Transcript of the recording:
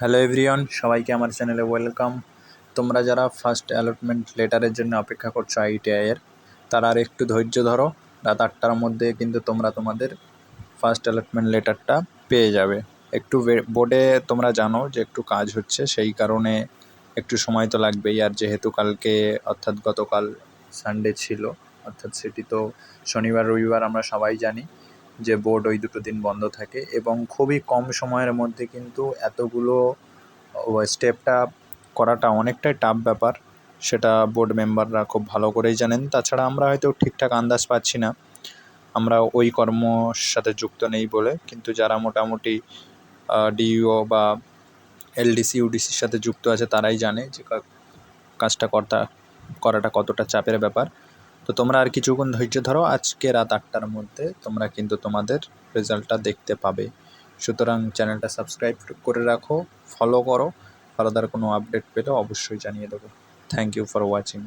Hello everyone সবাইকে আমার চ্যানেলে ওয়েলকাম তোমরা যারা ফার্স্ট অ্যালটমেন্ট লেটারের জন্য অপেক্ষা করছ আইটিআইয়ের তারা আর একটু ধৈর্য ধরো, রাত আটটার মধ্যে কিন্তু তোমরা তোমাদের ফার্স্ট অ্যালটমেন্ট লেটারটা পেয়ে যাবে। একটু বোর্ডে তোমরা জানো যে একটু কাজ হচ্ছে, সেই কারণে একটু সময় তো লাগবেই। আর যেহেতু কালকে অর্থাৎ গতকাল সানডে ছিল, অর্থাৎ সেটি তো শনিবার, রবিবার আমরা সবাই জানি। যে বোর্ড ওই দুটো দিন বন্ধ থাকে এবং খুবই কম সময়ের মধ্যে কিন্তু এতগুলো স্টেপটা করাটা অনেকটাই টাফ ব্যাপার। সেটা বোর্ড মেম্বাররা খুব ভালো করেই জানেন। তাছাড়া আমরা হয়তো ঠিকঠাক আন্দাজ পাচ্ছি না। আমরা ওই কর্মর সাথে যুক্ত নেই বলে। কিন্তু যারা মোটামুটি ডিইও বা এলডিসি ইউডিসির সাথে যুক্ত আছে তারাই জানে যে কাজটা কর্তা, করাটা কতটা চাপের ব্যাপার। তো তোমরা আর কিছুক্ষণ ধৈর্য ধরো, আজকে রাত আটটার মধ্যে তোমরা কিন্তু তোমাদের রেজাল্টটা দেখতে পাবে। সুতরাং চ্যানেলটা সাবস্ক্রাইব করে রাখো ফলো করো। ফার্দার কোনো আপডেট পেলে অবশ্যই জানিয়ে দেবো। Thank you for watching